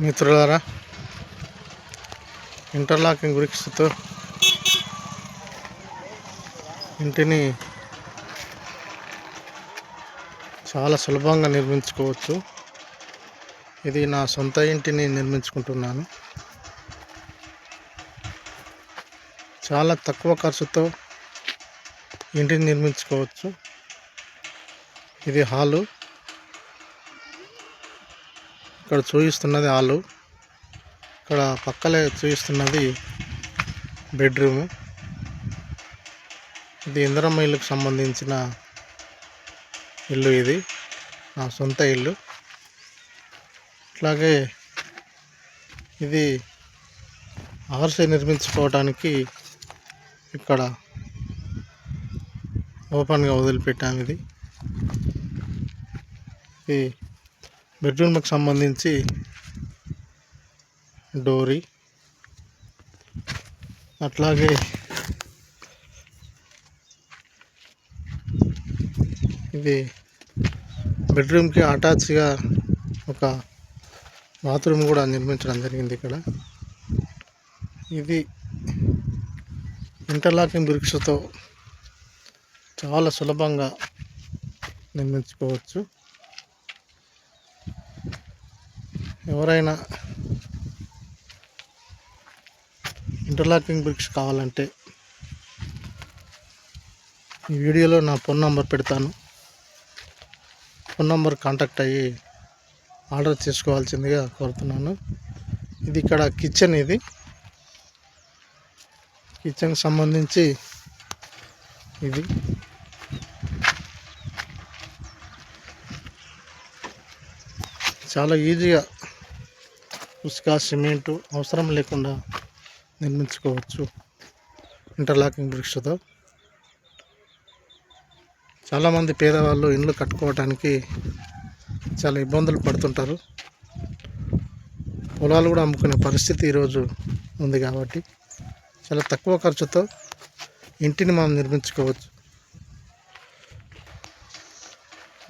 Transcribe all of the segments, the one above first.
మిత్రులారా ఇంటర్లాకింగ్ బ్రిక్స్తో ఇంటిని చాలా సులభంగా నిర్మించుకోవచ్చు. ఇది నా సొంత ఇంటిని నిర్మించుకుంటున్నాను. చాలా తక్కువ ఖర్చుతో ఇంటిని నిర్మించుకోవచ్చు. ఇది హాలు. ఇక్కడ చూపిస్తున్నది హాలు. ఇక్కడ పక్కలే చూపిస్తున్నది బెడ్రూము. ఇది ఇందిరమ్మ ఇల్లుకు సంబంధించిన ఇల్లు ఇది. నా సొంత ఇల్లు. అట్లాగే ఇది ఆర్సీ నిర్మించుకోవడానికి ఇక్కడ ఓపెన్గా వదిలిపెట్టాము ఇది. ఇది బెడ్రూమ్కి సంబంధించి డోరీ అట్లాగే ఇది బెడ్రూమ్కి అటాచ్గా ఒక బాత్రూమ్ కూడా నిర్మించడం జరిగింది ఇక్కడ. ఇది ఇంటర్లాకింగ్ బ్రిక్స్తో చాలా సులభంగా నిర్మించుకోవచ్చు. ఎవరైనా ఇంటర్లాకింగ్ బ్రిక్స్ కావాలంటే ఈ వీడియోలో నా ఫోన్ నంబర్ పెడతాను. ఫోన్ నంబర్ కాంటాక్ట్ అయ్యి ఆర్డర్ చేసుకోవాల్సిందిగా కోరుతున్నాను. ఇది ఇక్కడ కిచెన్ ఇది. కిచెన్కి సంబంధించి ఇది. చాలా ఈజీగా ఇసుక సిమెంటు అవసరం లేకుండా నిర్మించుకోవచ్చు. ఇంటర్లాకింగ్ బ్రిక్స్తో చాలామంది పేదవాళ్ళు ఇండ్లు కట్టుకోవడానికి చాలా ఇబ్బందులు పడుతుంటారు. పొలాలు కూడా అమ్ముకునే పరిస్థితి ఈరోజు ఉంది కాబట్టి చాలా తక్కువ ఖర్చుతో ఇంటిని మనం నిర్మించుకోవచ్చు.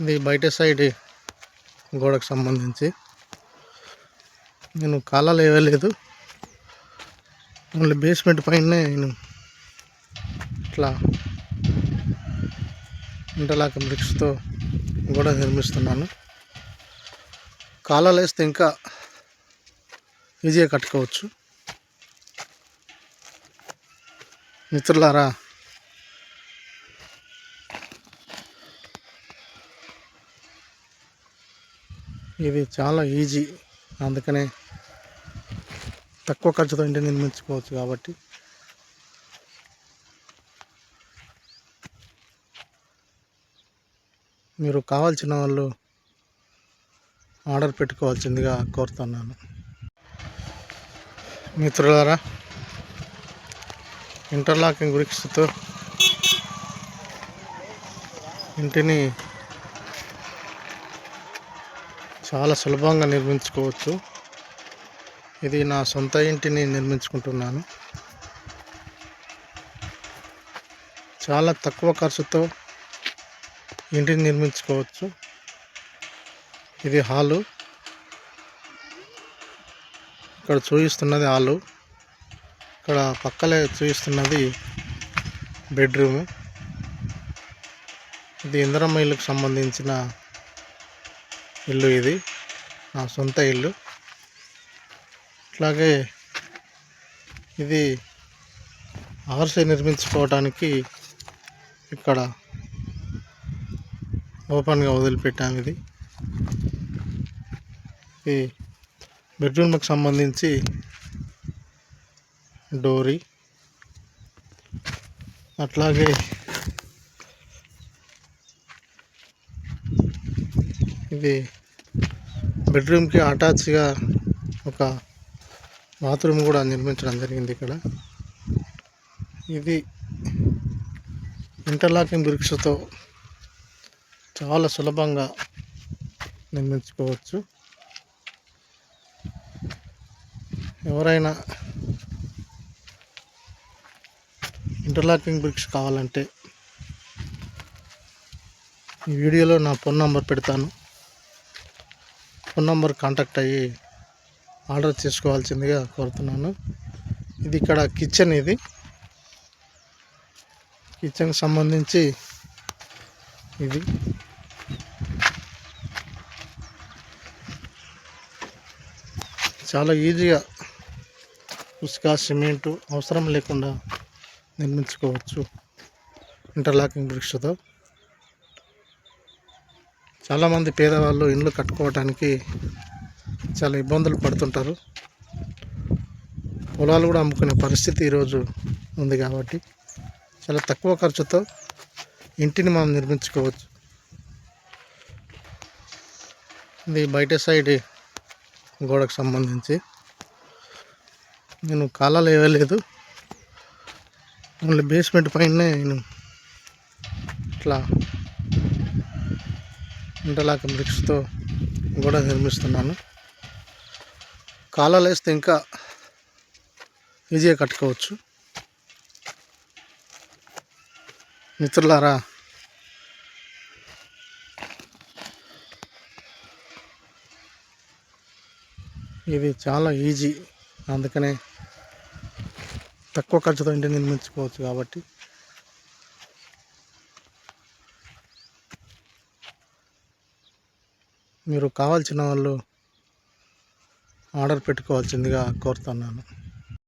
ఇది బయట సైడ్ గోడకు సంబంధించి. నేను కాలాలు వేయలేదు. ఓన్లీ బేస్మెంట్ పైన నేను ఇట్లా ఇంటర్లాక్ బ్రిక్స్తో గోడ నిర్మిస్తున్నాను. కాలాలు వేస్తే ఇంకా ఈజీగా కట్టుకోవచ్చు. మిత్రులారా ఇది చాలా ఈజీ. అందుకనే తక్కువ ఖర్చుతో ఇంటిని నిర్మించుకోవచ్చు కాబట్టి. మీరు కావాల్సిన వాళ్ళు ఆర్డర్ పెట్టుకోవాల్సిందిగా కోరుతున్నాను. మిత్రులారా ఇంటర్లాకింగ్ బ్రిక్స్తో ఇంటిని చాలా సులభంగా నిర్మించుకోవచ్చు. ఇది నా సొంత ఇంటిని నిర్మించుకుంటున్నాను. చాలా తక్కువ ఖర్చుతో ఇంటిని నిర్మించుకోవచ్చు. ఇది హాలు. ఇక్కడ చూపిస్తున్నది హాలు. ఇక్కడ పక్కలే చూపిస్తున్నది బెడ్రూము. ఇది ఇందిరమ్మ ఇల్లుకు సంబంధించిన ఇల్లు ఇది. నా సొంత ఇల్లు. అట్లాగే ఇది ఆర్సీ నిర్మించుకోవడానికి ఇక్కడ ఓపెన్గా వదిలిపెట్టాము ఇది. ఇది బెడ్రూమ్కి సంబంధించి డోరీ. అట్లాగే ఇది బెడ్రూమ్కి అటాచ్గా ఒక బాత్రూమ్ కూడా నిర్మించడం జరిగింది ఇక్కడ. ఇది ఇంటర్లాకింగ్ బ్రిక్స్తో చాలా సులభంగా నిర్మించుకోవచ్చు. ఎవరైనా ఇంటర్లాకింగ్ బ్రిక్స్ కావాలంటే ఈ వీడియోలో నా ఫోన్ నంబర్ పెడతాను. ఫోన్ నంబర్ కాంటాక్ట్ అయ్యి ఆర్డర్ చేసుకోవాల్సిందిగా కోరుతున్నాను. ఇది ఇక్కడ కిచెన్ ఇది. కిచెన్కి సంబంధించి ఇది. చాలా ఈజీగా ఇసుక సిమెంటు అవసరం లేకుండా నిర్మించుకోవచ్చు. ఇంటర్లాకింగ్ బ్రిక్స్తో చాలామంది పేదవాళ్ళు ఇండ్లు కట్టుకోవడానికి చాలా ఇబ్బందులు పడుతుంటారు. పొలాలు కూడా అమ్ముకునే పరిస్థితి ఈరోజు ఉంది కాబట్టి చాలా తక్కువ ఖర్చుతో ఇంటిని మనం నిర్మించుకోవచ్చు. ఇది బయట సైడ్ గోడకు సంబంధించి. నేను కాలాలు వేయలేదు ఓన్లీ బేస్మెంట్ పైన నేను ఇట్లా ఇంటర్లాక్ బ్రిక్స్తో గోడ నిర్మిస్తున్నాను. కాలాలు వేస్తే ఇంకా ఈజీగా కట్టుకోవచ్చు. మిత్రులారా ఇది చాలా ఈజీ. అందుకనే తక్కువ ఖర్చుతో ఇంటిని నిర్మించుకోవచ్చు కాబట్టి మీరు కావాల్సిన వాళ్ళు ఆర్డర్ పెట్టుకోవాల్సిందిగా కోరుతున్నాను.